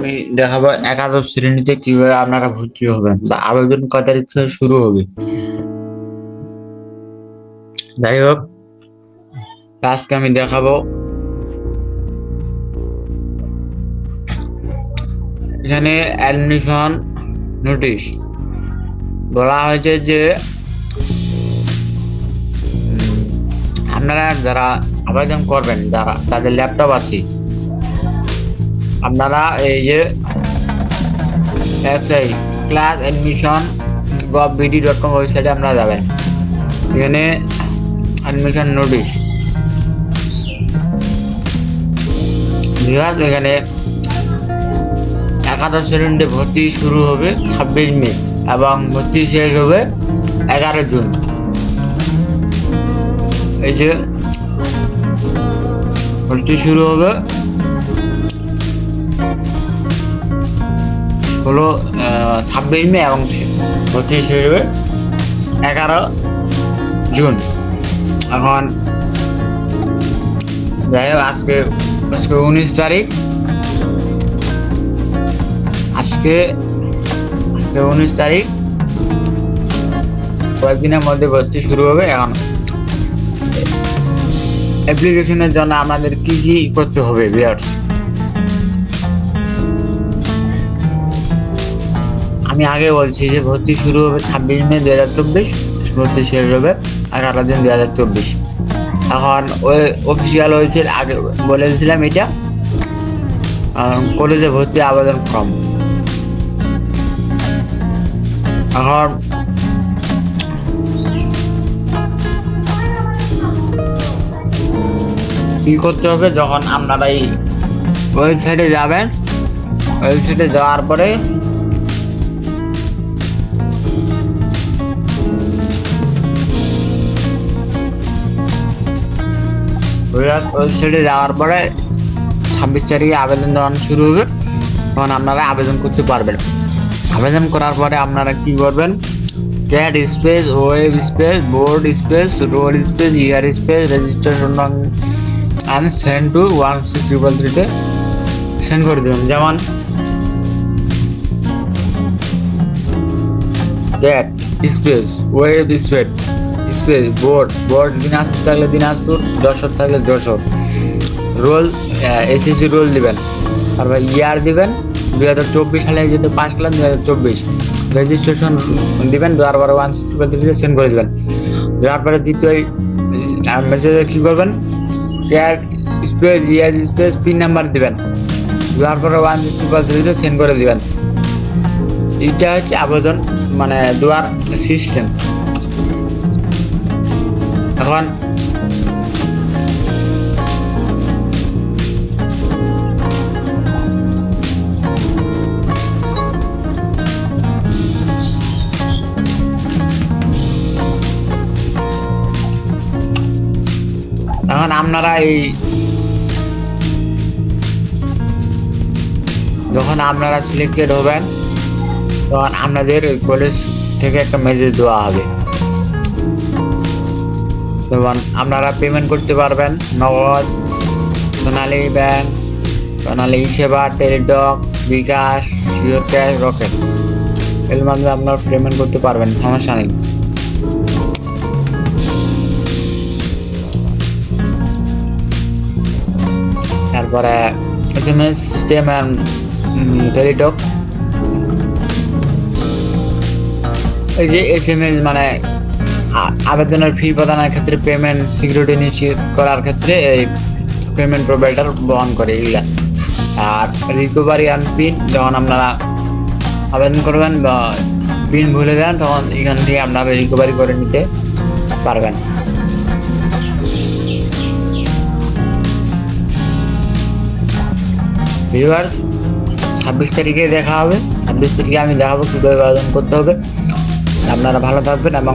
আমি দেখাবো একাদশ শ্রেণীতে কীভাবে আপনারা ভর্তি হবেন। বা আবেদন কত তারিখ থেকে শুরু হবে? যাই হোক আজকে আমি দেখাবো। এখানে অ্যাডমিশন নোটিশ বলা হয়েছে যে আপনারা যারা আবেদন করবেন, যারা তাদের ল্যাপটপ আছে আপনারা এই যে website class admission gov BD dot com ওয়েবসাইটে আপনারা যাবেন। এখানে অ্যাডমিশন নোটিশ এখানে একাদশ শ্রেণীতে ভর্তি শুরু হবে ছাব্বিশ মে এবং ভর্তি শেষ হবে এগারো জুন। এই যে, ভর্তি শুরু হবে হলো ছাব্বিশ মে এবং শেষ হবে এগারো জুন। এখন যাই হোক, আজকে আজকে উনিশ তারিখ। আজকে আজকে উনিশ তারিখ। কয়েকদিনের মধ্যে ভর্তি শুরু হবে এখন। অ্যাপ্লিকেশনের জন্য আমাদের কি কি করতে হবে বিয়ার্স আমি আগে বলছি যে ভর্তি শুরু হবে ছাব্বিশ মে দু হাজার চব্বিশ, ভর্তি শেষ হবে এগারো দিন দু হাজার চব্বিশ। এখন ওই অফিসিয়াল ওয়েবসাইট আগে বলে দিয়েছিলাম এটা। কলেজে ভর্তি আবেদন ফর্ম এখন কি করতে হবে যখন আপনারা এই ওয়েবসাইটে যাবেন? ওয়েবসাইটে যাওয়ার পরে ওয়েবসাইটে যাওয়ার পরে ছাব্বিশ তারিখে আবেদন দেওয়ানো শুরু হবে। তখন আপনারা আবেদন করতে পারবেন। আবেদন করার পরে আপনারা কি করবেন? Cat space web space board space road space year space registration and send to one six triple থ্রিতে সেন্ড করে দেবেন। যেমন cat space web space space board board Dinajpur থাকলে দিনাজপুর, যশোর থাকলে যশোর। রোল এসএসসি রোল দিবেন। তারপর ইয়ার দিবেন, দুই হাজার চব্বিশ সালে যেহেতু পাঁচ ক্লাস দুই হাজার চব্বিশ। রেজিস্ট্রেশন দিবেন দেওয়ার পরে ওয়ান সিক্সটি সেন্ড করে দেবেন। পরে দ্বিতীয় মেসেজে কী করবেন? Cat space year space pin number দিবেন। দেওয়ার পরে ওয়ান সিক্সটি সেন্ড করে দিবেন। এইটা হচ্ছে আবেদন মানে দেওয়ার সিস্টেম এখন এখন আপনারা এই যখন আপনারা সিলেক্টেড হবেন, তখন আপনাদের কলেজ থেকে একটা মেসেজ দেওয়া হবে। যেমন আপনারা পেমেন্ট করতে পারবেন। নগদ, সোনালী ব্যাংক সোনালী সেবা টেলিটক বিকাশ জিও ক্যাশ রকেট এর মাধ্যমে আপনারা পেমেন্ট করতে পারবেন, সমস্যা নেই। তারপরে S M S system and Teletalk এই যে এস এম এস মানে আবেদনের ফি প্রদানের ক্ষেত্রে পেমেন্ট সিকিউরিটি নিশ্চিত করার ক্ষেত্রে এই পেমেন্ট প্রোভাইডার বহন করে এগুলা আর রিকভারি অ্যান্ড পিন যখন আপনারা আবেদন করবেন বা পিন ভুলে যান, তখন এখান থেকে আপনারা রিকভারি করে নিতে পারবেন। ভিউয়ার্স ছাব্বিশ তারিখে দেখা হবে। ছাব্বিশ তারিখে আমি দেখাবো কীভাবে আবেদন করতে হবে। আপনারা ভালো থাকবেন এবং